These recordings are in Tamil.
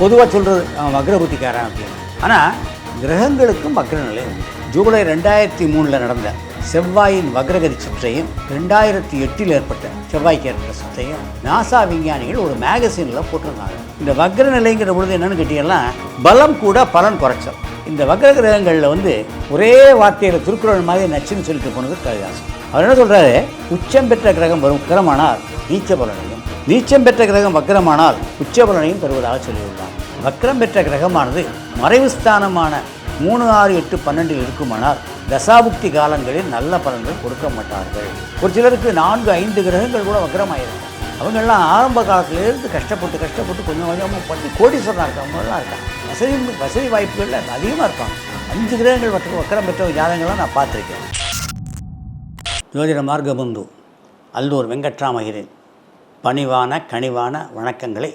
பொதுவாக சொல்கிறது அவன் வக்ரபுத்திக்காரன் அப்படின்னு. ஆனால் கிரகங்களுக்கும் வக்ரநிலை உண்டு. ஜூலை ரெண்டாயிரத்தி மூணில் நடந்த செவ்வாயின் வக்ரகதி சுற்றையும் ரெண்டாயிரத்தி எட்டில் ஏற்பட்ட செவ்வாய்க்கு ஏற்பட்ட சுற்றையும் நாசா விஞ்ஞானிகள் ஒரு மேகசினில் போட்டிருந்தாங்க. இந்த வக்ர நிலைங்கிற பொழுது என்னென்னு கேட்டீங்கன்னா பலம் கூட பலன் குறைச்சல். இந்த வக்ர கிரகங்களில் வந்து ஒரே வார்த்தையில் திருக்குறள் மாதிரி நச்சுன்னு சொல்லிட்டு போனது கலிதாசன் அவர் என்ன சொல்கிறாரு உச்சம் பெற்ற கிரகம் வரும். வக்கரமானால் நீச்ச பலன் நீச்சம் பெற்ற கிரகம் வக்கரமானால் உச்சபலனையும் பெறுவதாக தருவதாக சொல்லியுள்ளார் வக்கரம் பெற்ற கிரகமானது மறைவு ஸ்தானமான மூணு ஆறு எட்டு பன்னெண்டில் இருக்குமானால் தசாபுக்தி காலங்களில் நல்ல பலன்கள் கொடுக்க மாட்டார்கள். ஒரு சிலருக்கு நான்கு ஐந்து கிரகங்கள் கூட வக்கரமாயிருக்கும் அவங்கெல்லாம் ஆரம்ப காலத்திலேருந்து கஷ்டப்பட்டு கஷ்டப்பட்டு கொஞ்சம் கொஞ்சமாக பண்ணி கோடீஸ்வரனாக இருக்கவங்களாம் இருக்காங்க. வசதி வசதி வாய்ப்புகளில் அதிகமாக இருப்பாங்க. அஞ்சு கிரகங்கள் மற்றும் வக்கரம் பெற்ற ஜாதகங்கள்லாம் நான் பார்த்துருக்கேன். ஜோதிட மார்கபந்து அல்லூர் வெங்கட்ராமகிரன் பணிவான கனிவான வணக்கங்களை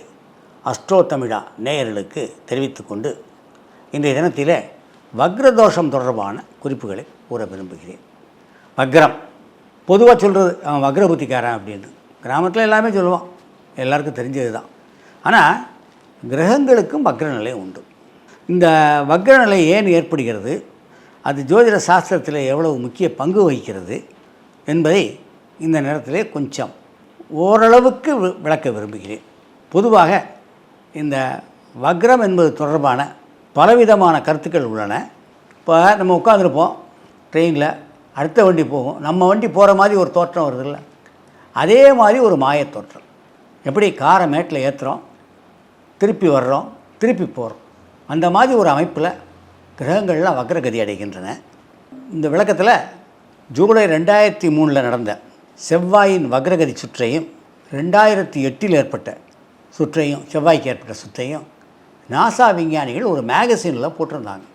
அஸ்ட்ரோ தமிழா நேயர்களுக்கு தெரிவித்துக்கொண்டு இன்றைய தினத்தில் வக்ரதோஷம் தொடர்பான குறிப்புகளை கூற விரும்புகிறேன். வக்ரம். பொதுவாக சொல்கிறது அவன் வக்ரபுத்திக்காரன் அப்படின்னு கிராமத்தில் எல்லாமே சொல்லுவான். எல்லாருக்கும் தெரிஞ்சது தான் ஆனால் கிரகங்களுக்கும் வக்ரநிலை உண்டு. இந்த வக்ரநிலை ஏன் ஏற்படுகிறது? அது ஜோதிட சாஸ்திரத்தில் எவ்வளவு முக்கிய பங்கு வகிக்கிறது என்பதை இந்த நேரத்திலே கொஞ்சம் ஓரளவுக்கு வி- விளக்க விரும்புகிறேன். பொதுவாக இந்த வக்ரம் என்பது தொடர்பான பலவிதமான கருத்துக்கள் உள்ளன. இப்போ நம்ம உட்காந்துருப்போம் ட்ரெயினில் அடுத்த வண்டி போகும் நம்ம வண்டி போகிற மாதிரி ஒரு தோற்றம் வருதுல்ல. அதே மாதிரி ஒரு மாயத் தோற்றம். எப்படி காரை மேட்டில் ஏற்றுறோம் திருப்பி வர்றோம் திருப்பி போகிறோம் அந்த மாதிரி ஒரு அமைப்பில் கிரகங்கள்லாம் வக்ரகதி அடைகின்றன. இந்த விளக்கத்தில் ஜூலை ரெண்டாயிரத்தி மூணில் நடந்த செவ்வாயின் வக்ரகதி சுற்றையும் ரெண்டாயிரத்தி எட்டில் ஏற்பட்ட சுற்றையும் செவ்வாய்க்கு ஏற்பட்ட சுற்றையும் நாசா விஞ்ஞானிகள் ஒரு மேகசினில் போட்டிருந்தாங்க.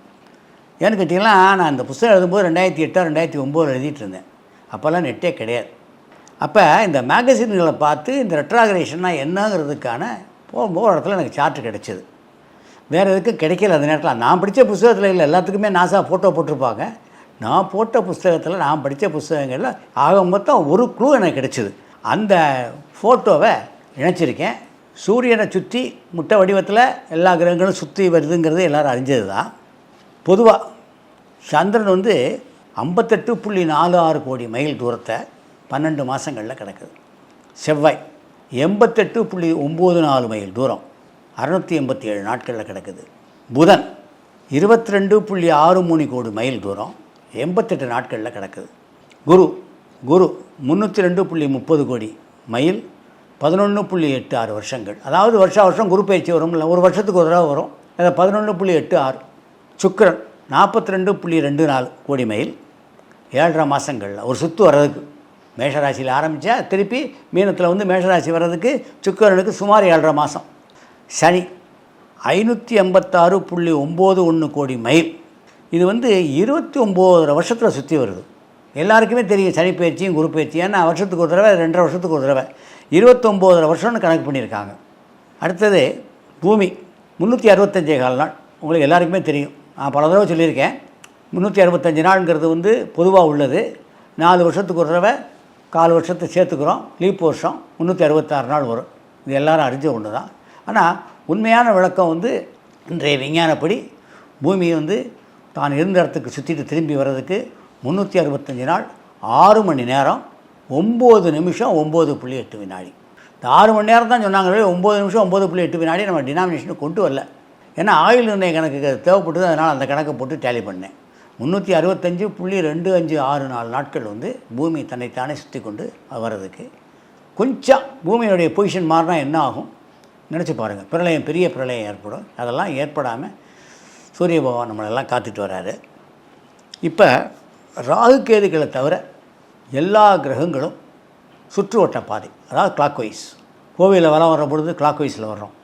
ஏன்னு கேட்டிங்கன்னா நான் இந்த புத்தகம் எழுதும்போது ரெண்டாயிரத்தி எட்டோ ரெண்டாயிரத்தி ஒம்போது எழுதிட்டு இருந்தேன். அப்போல்லாம் நெட்டே கிடையாது. அப்போ இந்த மேகசின்களை பார்த்து இந்த ரெட்ராகரேஷன்னா என்னங்கிறதுக்கான போகும்போது ஒரு இடத்துல எனக்கு சார்ட்டு கிடைச்சிது. வேறு எதுக்கும் கிடைக்கல அந்த நேரத்தில். நான் படித்த புஸ்தகத்தில் இல்லை எல்லாத்துக்குமே நாசா ஃபோட்டோ போட்டிருப்பாங்க. நான் போட்ட புஸ்தகத்தில் நான் படித்த புஸ்தகங்களில் ஆக மொத்தம் ஒரு க்ளூ எனக்கு கிடைச்சிது. அந்த ஃபோட்டோவை இணைச்சிருக்கேன். சூரியனை சுற்றி முட்டை வடிவத்தில் எல்லா கிரகங்களும் சுற்றி வருதுங்கிறது எல்லோரும் அறிஞ்சது தான் பொதுவாக சந்திரன் வந்து ஐம்பத்தெட்டு புள்ளி நாலு ஆறு கோடி மைல் தூரத்தை பன்னெண்டு மாதங்களில் கிடக்குது. செவ்வாய் எண்பத்தெட்டு புள்ளி ஒம்பது நாலு மைல் தூரம் அறநூற்றி எண்பத்தி ஏழு நாட்களில் கிடக்குது. புதன் இருபத்தி ரெண்டு புள்ளி ஆறு மூணு கோடி மைல் தூரம் எண்பத்தெட்டு நாட்களில் கிடக்குது. குரு குரு முந்நூற்றி ரெண்டு புள்ளி முப்பது கோடி மைல் பதினொன்று புள்ளி எட்டு ஆறு வருஷங்கள். அதாவது வருஷா வருஷம் குரு பயிற்சி வரும்ல ஒரு வருஷத்துக்கு ஒரு தடவை வரும். அதை பதினொன்று புள்ளி எட்டு ஆறு. சுக்கிரன் நாற்பத்தி ரெண்டு புள்ளி ரெண்டு நாலு கோடி மைல். ஏழரை மாதங்களில் ஒரு சுற்று வர்றதுக்கு மேஷராசியில் ஆரம்பித்தா திருப்பி மீனத்தில் வந்து மேஷராசி வர்றதுக்கு சுக்கிரனுக்கு சுமார் ஏழரை மாதம் சனி ஐநூற்றி எண்பத்தாறு புள்ளி ஒம்பது ஒன்று கோடி மைல். இது வந்து இருபத்தி ஒம்போதரை வருஷத்தில் சுற்றி வருது. எல்லாருக்குமே தெரியும் சனி பயிற்சியும் குரு பயிற்சியும் ஏன்னா வருஷத்துக்கு ஒரு தடவை ரெண்டரை வருஷத்துக்கு ஒரு தடவை. இருபத்தொம்போதரை வருஷம்னு கணக்கு பண்ணியிருக்காங்க. அடுத்தது பூமி. முந்நூற்றி அறுபத்தஞ்சே கால் நாள் உங்களுக்கு எல்லாருக்குமே தெரியும். நான் பல தடவை சொல்லியிருக்கேன். முந்நூற்றி அறுபத்தஞ்சு நாளுங்கிறது வந்து பொதுவாக உள்ளது. நாலு வருஷத்துக்கு ஒரு தடவை கால் வருஷத்தை சேர்த்துக்கிறோம். லீப் வருஷம் முந்நூற்றி அறுபத்தாறு நாள் வரும். இது எல்லாரும் அறிஞ்ச ஒன்று தான் ஆனால் உண்மையான விளக்கம் வந்து இன்றைய விஞ்ஞானப்படி பூமி வந்து தான் இருந்த இடத்துக்கு சுற்றிட்டு திரும்பி வர்றதுக்கு முந்நூற்றி அறுபத்தஞ்சு நாள் ஆறு மணி நேரம் ஒம்பது நிமிஷம் ஒம்பது புள்ளி எட்டு வினாடி. இந்த ஆறு மணி நேரம் தான் சொன்னாங்களே ஒம்பது நிமிஷம் ஒம்பது புள்ளி எட்டு வினாடி நம்ம டினாமினேஷனுக்கு கொண்டு வரல. ஏன்னா ஆயுள் நிர்ணய கணக்குக்கு தேவைப்பட்டது அதனால் அந்த கணக்கை போட்டு டேலி பண்ணேன். முந்நூற்றி அறுபத்தஞ்சு புள்ளி ரெண்டு அஞ்சு ஆறு நாலு நாட்கள் வந்து பூமி தன்னைத்தானே சுற்றி கொண்டு வர்றதுக்கு. கொஞ்சம் பூமியினுடைய பொசிஷன் மாறினா என்ன ஆகும்? நினச்சி பாருங்கள் பிரளயம் பெரிய பிரளயம் ஏற்படும். அதெல்லாம் ஏற்படாமல் சூரிய பகவான் நம்மளெல்லாம் காத்துட்டு வராரு. இப்போ ராகு கேதுகளை தவிர எல்லா கிரகங்களும் சுற்றுவட்ட பாதை அதாவது கிளாக் வைஸ் கோவிலில் வலம் வர பொழுது கிளாக் வைஸில் வர்றோம்.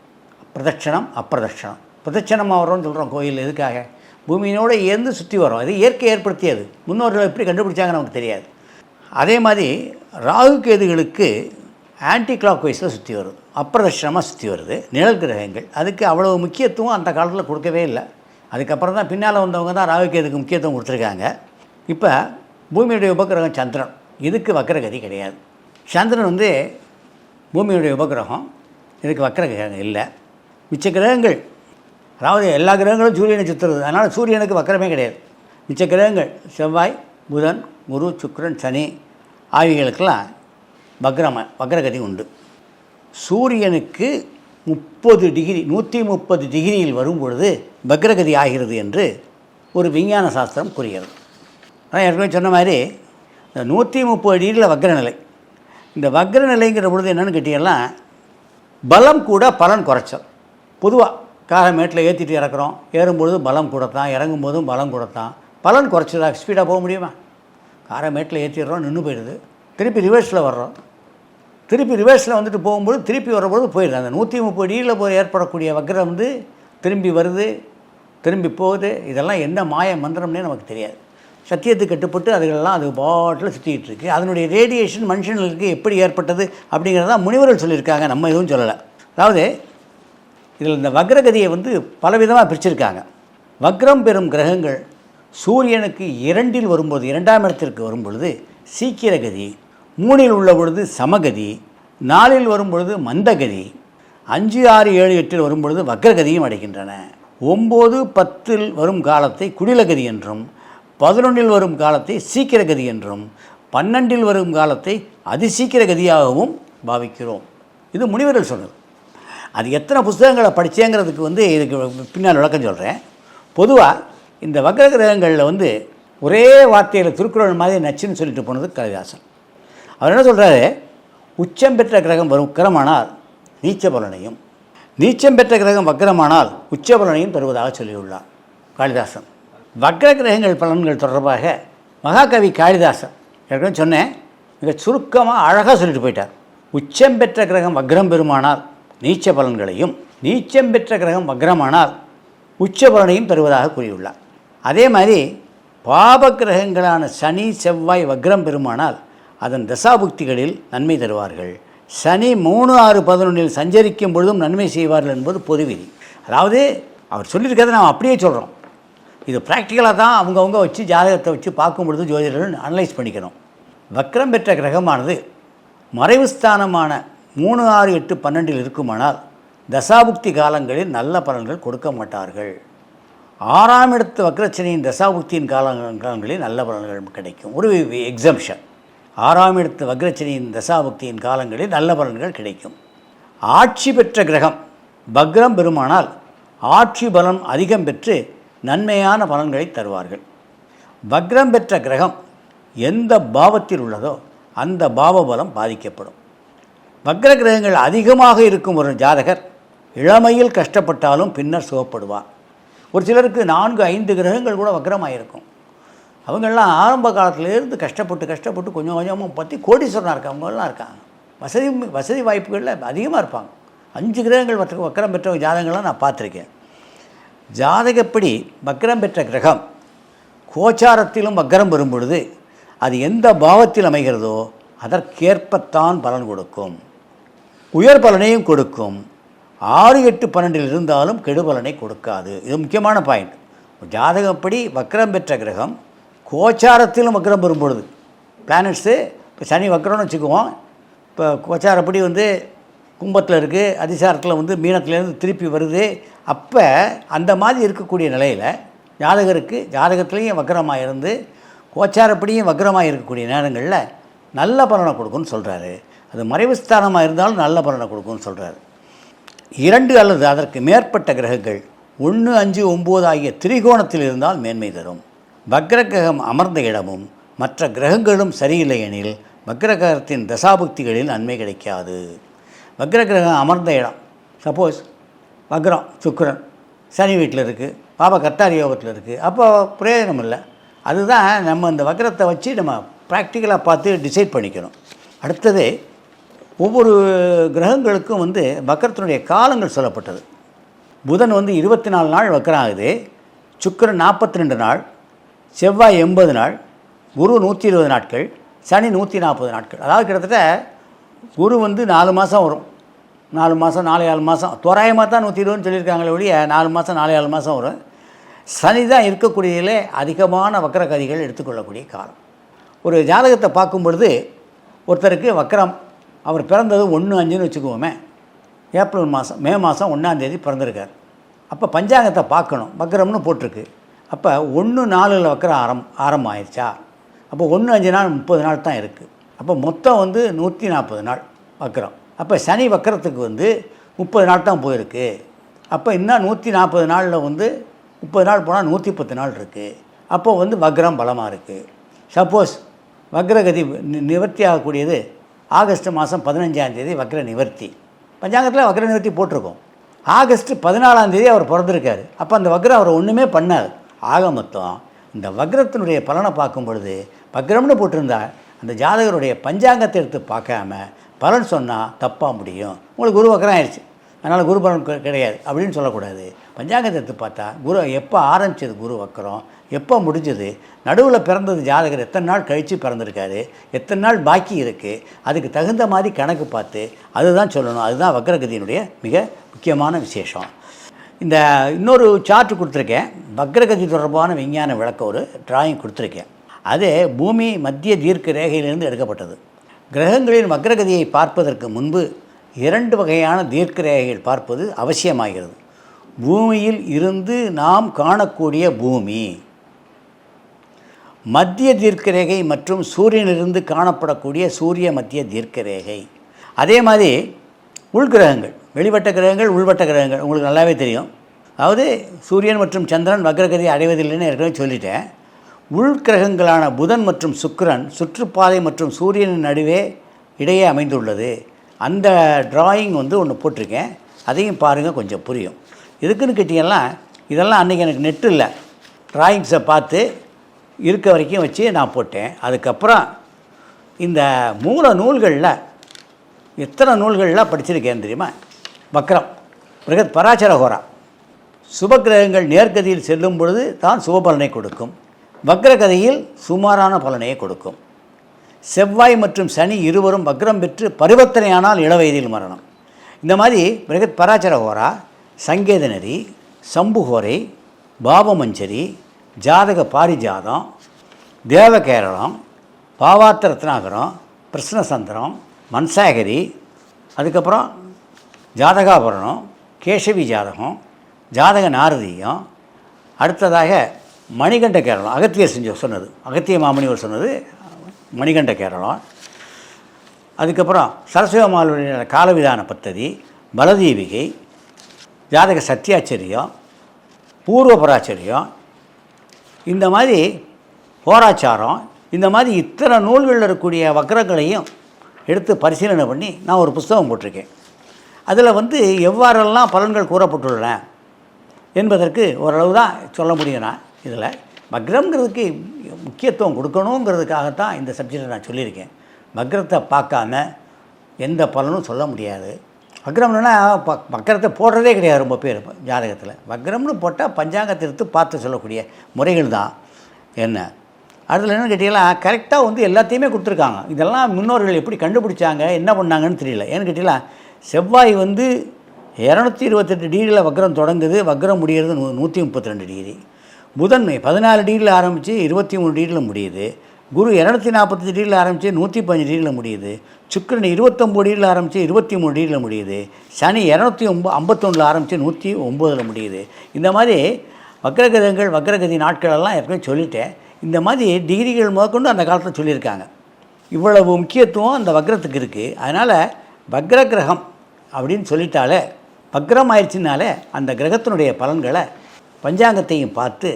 பிரதட்சணம் அப்பிரதட்சணம். பிரதட்சணமாக வர்றோம்னு சொல்கிறோம் கோயில் எதுக்காக? பூமியினோடு ஏந்து சுற்றி வரோம் அது இயற்கை ஏற்படுத்தியது. முன்னோர்கள் எப்படி கண்டுபிடிச்சாங்கன்னு நமக்கு தெரியாது. அதே மாதிரி ராகு கேதுகளுக்கு ஆன்டி கிளாக் வைஸில் சுற்றி வருது. அப்பிரதட்சணமாக சுற்றி வருது. நிழல் கிரகங்கள். அதுக்கு அவ்வளவு முக்கியத்துவம் அந்த காலத்தில் கொடுக்கவே இல்லை. அதுக்கப்புறம் தான் பின்னால் வந்தவங்க தான் ராகுகேதுக்கு முக்கியத்துவம் கொடுத்துருக்காங்க. இப்போ பூமியுடைய உபகிரகம் சந்திரன். இதுக்கு வக்கரகதி கிடையாது. சந்திரன் வந்து பூமியுடைய உபகிரகம் இதுக்கு வக்கரகிரகம் இல்லை. மிச்ச கிரகங்கள். அதாவது எல்லா கிரகங்களும் சூரியனை சுற்றுறது அதனால் சூரியனுக்கு வக்கரமே கிடையாது. மிச்ச கிரகங்கள் செவ்வாய் புதன் குரு சுக்ரன் சனி ஆகியவர்களுக்கெல்லாம் வக்ரம வக்ரகதி உண்டு. சூரியனுக்கு முப்பது டிகிரி நூற்றி முப்பது டிகிரியில் வரும் பொழுது பக்ரகதி ஆகிறது என்று ஒரு விஞ்ஞான சாஸ்திரம் கூறுகிறது. ஆனால் ஏற்கனவே சொன்ன மாதிரி இந்த நூற்றி முப்பது டிகிரியில் வக்ரநிலை. இந்த வக்ரநிலைங்கிற பொழுது என்னென்னு கேட்டிங்கன்னா பலம் கூட பலன் குறைச்சல். பொதுவாக காரை மேட்டில் ஏற்றிட்டு இறக்குறோம் ஏறும்பொழுது பலம் கூடத்தான் இறங்கும்போதும் பலம் கூடத்தான். பலன் குறைச்சதா ஸ்பீடாக போக முடியுமா? காரை மேட்டில் ஏற்றிடுறோம் நின்று போயிடுது. திருப்பி ரிவர்ஸில் வர்றோம். திருப்பி ரிவர்ஸில் வந்துட்டு போகும்போது திருப்பி வரும்போது போயிடுது. அந்த நூற்றி முப்பது டிகிரியில் போய் ஏற்படக்கூடிய வக்ரம் வந்து திரும்பி வருது திரும்பி போகுது. இதெல்லாம் என்ன மாய மந்திரம்னே நமக்கு தெரியாது. சத்தியத்துக்கு கட்டுப்பட்டு அதுகளெல்லாம் அது பாட்டில் சுற்றிக்கிட்டு இருக்குது அதனுடைய ரேடியேஷன் மனுஷனுக்கு எப்படி ஏற்பட்டது அப்படிங்கிறதான் முனிவர்கள் சொல்லியிருக்காங்க. நம்ம எதுவும் சொல்லலை. அதாவது இதில் இந்த வக்ரகதியை வந்து பலவிதமாக பிரிச்சிருக்காங்க. வக்ரம் பெறும் கிரகங்கள் சூரியனுக்கு இரண்டில் வரும்போது இரண்டாம் இடத்திற்கு வரும்பொழுது சீக்கிரகதி மூணில் உள்ள பொழுது சமகதி நாலில் வரும் பொழுது மந்தகதி அஞ்சு ஆறு ஏழு எட்டில் வரும் பொழுது வக்ரகதியும் அடைகின்றன. ஒம்பது பத்தில் வரும் காலத்தை குடிலகதி என்றும் பதினொன்றில் வரும் காலத்தை சீக்கிரகதி என்றும் பன்னெண்டில் வரும் காலத்தை அதிசீக்கிர கதியாகவும் பாவிக்கிறோம். இது முனிவர்கள் சொன்னது. அது எத்தனை புஸ்தகங்களை படித்தேங்கிறதுக்கு வந்து இதுக்கு பின்னால் விளக்கம் சொல்கிறேன் பொதுவாக இந்த வக்ர கிரகங்களில் வந்து ஒரே வார்த்தையில் திருக்குறள் மாதிரி நச்சுன்னு சொல்லிட்டு போனது கலிதாசன். அவர் என்ன சொல்கிறாரு உச்சம் பெற்ற கிரகம் வரும் வக்கரமானால் நீச்ச பலனையும் நீச்சம் பெற்ற கிரகம் வக்கரமானால் உச்ச பலனையும் தருவதாக சொல்லியுள்ளார் காளிதாசன். வக்ர கிரகங்கள் பலன்கள் தொடர்பாக மகாகவி காளிதாசன் ஏற்கனவே சொன்னேன் மிக சுருக்கமாக அழகாக சொல்லிட்டு போயிட்டார். உச்சம் பெற்ற கிரகம் வக்ரம் பெறுமானால் நீச்ச பலன்களையும் நீச்சம் பெற்ற கிரகம் வக்ரமானால் உச்ச பலனையும் தருவதாக கூறியுள்ளார். அதே மாதிரி பாப கிரகங்களான சனி செவ்வாய் வக்ரம் பெறுமானால் அதன் தசாபுக்திகளில் நன்மை தருவார்கள். சனி மூணு ஆறு பதினொன்றில் சஞ்சரிக்கும் பொழுதும் நன்மை செய்வார்கள் என்பது பொது விதி அதாவது அவர் சொல்லியிருக்கிறத நாம் அப்படியே சொல்கிறோம் இது ப்ராக்டிக்கலாக தான் அவங்கவுங்க வச்சு ஜாதகத்தை வச்சு பார்க்கும் பொழுது ஜோதிடர்கள் அனலைஸ் பண்ணிக்கணும். வக்ரம் பெற்ற கிரகமானது மறைவு ஸ்தானமான மூணு ஆறு எட்டு பன்னெண்டில் இருக்குமானால் தசாபுக்தி காலங்களில் நல்ல பலன்கள் கொடுக்க மாட்டார்கள். ஆறாம் இடத்து வக்ரச்சனையின் தசாபுக்தியின் காலங்களில் நல்ல பலன்கள் கிடைக்கும். ஒரு எக்ஸம்ஷன் ஆறாம் இடத்து வக்ரச்சனியின் தசாபக்தியின் காலங்களில் நல்ல பலன்கள் கிடைக்கும். ஆட்சி பெற்ற கிரகம் பக்ரம் பெருமானால் ஆட்சி பலம் அதிகம் பெற்று நன்மையான பலன்களை தருவார்கள். வக்ரம் பெற்ற கிரகம் எந்த பாவத்தில் உள்ளதோ அந்த பாவ பலம் பாதிக்கப்படும். வக்ர கிரகங்கள் அதிகமாக இருக்கும் ஒரு ஜாதகர் இளமையில் கஷ்டப்பட்டாலும் பின்னர் சுகப்படுவார். ஒரு சிலருக்கு நான்கு ஐந்து கிரகங்கள் கூட வக்ரமாக இருக்கும் அவங்கெல்லாம் ஆரம்ப காலத்திலேருந்து கஷ்டப்பட்டு கஷ்டப்பட்டு கொஞ்சம் கொஞ்சமாக பற்றி கோடீஸ்வரனாக இருக்கவங்கெல்லாம் இருக்காங்க. வசதி வசதி வாய்ப்புகளில் அதிகமாக இருப்பாங்க. அஞ்சு கிரகங்கள் வக்க வக்கரம் பெற்ற ஜாதகங்கள்லாம் நான் பார்த்துருக்கேன். ஜாதகப்படி வக்கரம் பெற்ற கிரகம் கோச்சாரத்திலும் வக்கரம் வரும் பொழுது அது எந்த பாவத்தில் அமைகிறதோ அதற்கேற்பத்தான் பலன் கொடுக்கும். உயர் பலனையும் கொடுக்கும். ஆறு எட்டு பன்னெண்டில் இருந்தாலும் கெடுபலனை கொடுக்காது. இது முக்கியமான பாயிண்ட் ஜாதகப்படி வக்கரம் பெற்ற கிரகம் கோச்சாரத்திலும் வக்கரம் வரும் பொழுது. பிளானட்ஸு இப்போ சனி வக்கரம்னு வச்சுக்குவோம். இப்போ கோச்சாரப்படி வந்து கும்பத்தில் இருக்குது அதிசாரத்தில் வந்து மீனத்துலேருந்து திருப்பி வருது. அப்போ அந்த மாதிரி இருக்கக்கூடிய நிலையில் ஜாதகருக்கு ஜாதகத்துலேயும் வக்கரமாக இருந்து கோச்சாரப்படியும் வக்கரமாக இருக்கக்கூடிய நேரங்களில் நல்ல பலனை கொடுக்கும்னு சொல்கிறாரு அது மறைவு ஸ்தானமாக இருந்தாலும் நல்ல பலனை கொடுக்கும்னு சொல்கிறாரு இரண்டு அல்லது அதற்கு மேற்பட்ட கிரகங்கள் ஒன்று அஞ்சு ஒம்பது ஆகிய திரிகோணத்தில் இருந்தால் மேன்மை தரும். வக்ர கிரகம் அமர்ந்த இடமும் மற்ற கிரகங்களும் சரியில்லை எனில் வக்ர கிரகத்தின் தசாபுக்திகளில் நன்மை கிடைக்காது. வக்ர கிரகம் அமர்ந்த இடம். சப்போஸ் வக்ரம் சுக்கரன் சனி வீட்டில் இருக்குது பாபா கர்த்தார் யோகத்தில் இருக்குது அப்போ பிரயோஜனம் இல்லை. அதுதான் நம்ம இந்த வக்ரத்தை வச்சு நம்ம ப்ராக்டிக்கலாக பார்த்து டிசைட் பண்ணிக்கணும். அடுத்தது ஒவ்வொரு கிரகங்களுக்கும் வந்து வக்கரத்தினுடைய காலங்கள் சொல்லப்பட்டது. புதன் வந்து இருபத்தி நாலு நாள் வக்கரம் ஆகுது சுக்கரன் நாற்பத்தி ரெண்டு நாள் செவ்வாய் எண்பது நாள் குரு நூற்றி இருபது நாட்கள் சனி நூற்றி நாற்பது நாட்கள். அதாவது கிட்டத்தட்ட குரு வந்து நாலு மாதம் வரும். நாலு மாதம் நாலு ஏழு மாதம் தோராயமாக தான் நூற்றி இருபதுன்னு சொல்லியிருக்காங்களே ஒழிய நாலு மாதம் நாலு ஏழு மாதம் வரும். சனி தான் இருக்கக்கூடியதிலே அதிகமான வக்கரகதிகள் எடுத்துக்கொள்ளக்கூடிய காலம். ஒரு ஜாதகத்தை பார்க்கும் பொழுது ஒருத்தருக்கு வக்கரம் அவர் பிறந்தது ஒன்று அஞ்சுன்னு வச்சுக்குவோமே. ஏப்ரல் மாதம் மே மாதம் ஒன்றாந்தேதி பிறந்திருக்கார். அப்போ பஞ்சாங்கத்தை பார்க்கணும். வக்கரம்னு போட்டிருக்கு. அப்போ ஒன்று நாலில் வைக்கிற ஆரம் ஆரம்பம் ஆயிடுச்சா அப்போ ஒன்று அஞ்சு நாள் முப்பது நாள் தான் இருக்குது அப்போ மொத்தம் வந்து நூற்றி நாற்பது நாள் வக்கரம் அப்போ சனி வக்கரத்துக்கு வந்து முப்பது நாள் தான் போயிருக்கு. அப்போ இன்னும் நூற்றி நாற்பது நாளில் வந்து முப்பது நாள் போனால் நூற்றி பத்து நாள் இருக்குது அப்போது வந்து வக்ரம் பலமாக இருக்குது சப்போஸ் வக்ரகதி நி- நிவர்த்தி ஆகக்கூடியது ஆகஸ்ட் மாதம் பதினஞ்சாந்தேதி வக்ர நிவர்த்தி. பஞ்சாங்கத்தில் வக்ர நிவர்த்தி போட்டிருக்கோம். ஆகஸ்ட் பதினாலாம் தேதி அவர் பிறந்திருக்காரு. அப்போ அந்த வக்ரம் அவர் ஒன்றுமே பண்ணார் ஆக மொத்தம் இந்த வக்ரத்தினுடைய பலனை பார்க்கும் பொழுது வக்ரம்னு போட்டிருந்தா அந்த ஜாதகருடைய பஞ்சாங்கத்தை எடுத்து பார்க்காம பலன் சொன்னால் தப்பாக முடியும். உங்களுக்கு குரு வக்ரம் ஆயிடுச்சு. அதனால் குரு பலன் கிடையாது. அப்படின்னு சொல்லக்கூடாது. பஞ்சாங்கத்தை எடுத்து பார்த்தா குரு எப்போ ஆரம்பிச்சது குரு வக்கரம் எப்போ முடிஞ்சது? நடுவில் பிறந்தது ஜாதகர் எத்தனை நாள் கழித்து பிறந்திருக்காரு? எத்தனை நாள் பாக்கி இருக்குது அதுக்கு தகுந்த மாதிரி கணக்கு பார்த்து அதுதான் சொல்லணும். அதுதான் வக்ரகதியினுடைய மிக முக்கியமான விசேஷம். இந்த இன்னொரு சார்ட் கொடுத்துருக்கேன். வக்ரகதி தொடர்பான விஞ்ஞான விளக்க ஒரு டிராயிங் கொடுத்துருக்கேன். அது பூமி மத்திய தீர்க்க ரேகையிலிருந்து எடுக்கப்பட்டது. கிரகங்களின் வக்ரகதியை பார்ப்பதற்கு முன்பு இரண்டு வகையான தீர்க்க ரேகைகள் பார்ப்பது அவசியமாகிறது. பூமியில் இருந்து நாம் காணக்கூடிய பூமி. மத்திய தீர்க்க ரேகை மற்றும் சூரியனிலிருந்து காணப்படக்கூடிய சூரிய மத்திய தீர்க்க ரேகை. அதே மாதிரி உள்கிரகங்கள். வெளிவட்ட கிரகங்கள் உள்வட்ட கிரகங்கள். உங்களுக்கு நல்லாவே தெரியும். அதாவது சூரியன் மற்றும் சந்திரன் வக்ரகதியை அடைவதில்லைன்னு ஏற்கனவே சொல்லிட்டேன். உள்கிரகங்களான புதன் மற்றும் சுக்கிரன் சுற்றுப்பாதை மற்றும் சூரியனின் நடுவே இடையே அமைந்துள்ளது. அந்த டிராயிங் வந்து ஒன்று போட்டிருக்கேன். அதையும் பாருங்கள் கொஞ்சம் புரியும். எதுக்குன்னு கேட்டிங்கன்னா இதெல்லாம் அன்றைக்கி எனக்கு நெட்டு இல்லை. டிராயிங்ஸை பார்த்து இருக்க வரைக்கும் வச்சு நான் போட்டேன். அதுக்கப்புறம் இந்த மூல நூல்களில் எத்தனை நூல்கள்லாம் படிச்சிருக்கேன் தெரியுமா? வக்ரம். பிறகு பராசர ஹோரா. சுபக்கிரகங்கள் நேர்கதியில் செல்லும் பொழுது தான் சுபபலனை கொடுக்கும். வக்ரகதியில் சுமாரான பலனையை கொடுக்கும். செவ்வாய் மற்றும் சனி இருவரும் வக்ரம் பெற்று பரிவர்த்தனையானால் இளவயதில் மரணம். இந்த மாதிரி பிறகு பராசர ஹோரா சங்கேத சம்புகோரை பாவமஞ்சரி ஜாதக பாரிஜாதம் தேவகேரளம் பாவாத்த ரத்னாகரம் பிரஸ்னசந்திரம் மன்சாகரி அதுக்கப்புறம் ஜாதகாபரணம் கேசவி ஜாதகம் ஜாதக நாரதியம் அடுத்ததாக மணிகண்ட கேரளம் அகத்தியர் செஞ்ச சொன்னது அகத்திய மாமணிவர் சொன்னது மணிகண்ட கேரளம். அதுக்கப்புறம் சரஸ்வமாலுடைய காலவிதான பத்ததி பலதீபிகை ஜாதக சத்தியாச்சரியம் பூர்வபராச்சரியம் இந்த மாதிரி போராச்சாரம் இந்த மாதிரி இத்தனை நூல்களில் இருக்கக்கூடிய வக்கரங்களையும் எடுத்து பரிசீலனை பண்ணி நான் ஒரு புஸ்தகம் போட்டிருக்கேன். அதில் வந்து எவ்வாறெல்லாம் பலன்கள் கூறப்பட்டுள்ளன என்பதற்கு ஓரளவு தான் சொல்ல முடியும் நான் இதில் வக்ரம்ங்கிறதுக்கு முக்கியத்துவம் கொடுக்கணுங்கிறதுக்காகத்தான் இந்த சப்ஜெக்டை நான் சொல்லியிருக்கேன். மக்ரத்தை பார்க்காம எந்த பலனும் சொல்ல முடியாது. வக்ரம்னா ப வக்ரத்தை போடுறதே கிடையாது ரொம்ப பேர் ஜாதகத்தில். வக்ரம்னு போட்டால் பஞ்சாங்கத்தை எடுத்து பார்த்து சொல்லக்கூடிய முறைகள் தான் என்ன. அதில் என்னென்னு கேட்டிங்கன்னா கரெக்டாக வந்து எல்லாத்தையுமே கொடுத்துருக்காங்க. இதெல்லாம் முன்னோர்கள் எப்படி கண்டுபிடிச்சாங்க என்ன பண்ணாங்கன்னு தெரியல. ஏன்னு கேட்டிங்கன்னா செவ்வாய் வந்து இரநூத்தி இருபத்தெட்டு டிகிரியில் வக்ரம் தொடங்குது. வக்ரம் முடிகிறது நூ நூற்றி முப்பத்தி ரெண்டு டிகிரி. புதன் பதினாலு டிகிரியில் ஆரம்பித்து இருபத்தி மூணு டிகிரியில் முடியுது. குரு இரநூத்தி நாற்பத்தஞ்சு டிகிரியில் ஆரம்பித்து நூற்றி பதினஞ்சு டிகிரியில் முடியுது. சுக்கரன் இருபத்தொம்போது டிகிரியில் ஆரம்பித்து இருபத்தி மூணு டிகிரியில் முடியுது. சனி இரநூத்தி ஒம்பது ஐம்பத்தொன்னில் ஆரம்பித்து நூற்றி ஒம்போதில் முடியுது. இந்த மாதிரி வக்ரகிரகங்கள் வக்ரகதி நாட்களெல்லாம் ஏற்கனவே சொல்லிட்டேன். இந்த மாதிரி டிகிரிகள் முதற்கொண்டு அந்த காலத்தில் சொல்லியிருக்காங்க. இவ்வளவு முக்கியத்துவம் அந்த வக்ரத்துக்கு இருக்குது அதனால் வக்ர கிரகம் அப்படின்னு சொல்லிட்டாலே பக்ரம் ஆயிடுச்சுனாலே அந்த கிரகத்தினுடைய பலன்களை பஞ்சாங்கத்தையும் பார்த்து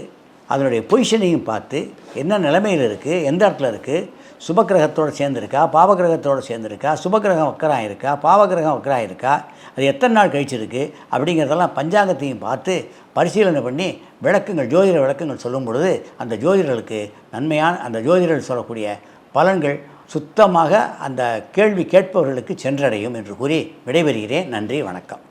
அதனுடைய பொசிஷனையும் பார்த்து என்ன நிலைமையில் இருக்குது எந்த இடத்துல இருக்குது சுபக்கிரகத்தோடு சேர்ந்துருக்கா பாவகிரகத்தோடு சேர்ந்துருக்கா சுபக்கிரகம் வக்கராக இருக்கா பாவகிரகம் வக்கராக இருக்கா அது எத்தனை நாள் கழிச்சிருக்கு அப்படிங்கிறதெல்லாம் பஞ்சாங்கத்தையும் பார்த்து பரிசீலனை பண்ணி விளக்கங்கள் ஜோதிட விளக்கங்கள் சொல்லும் பொழுது அந்த ஜோதிடர்களுக்கு நன்மையான அந்த ஜோதிடர்கள் சொல்லக்கூடிய பலன்கள் சுத்தமாக அந்த கேள்வி கேட்பவர்களுக்கு சென்றடையும் என்று கூறி விடைபெறுகிறேன். நன்றி வணக்கம்.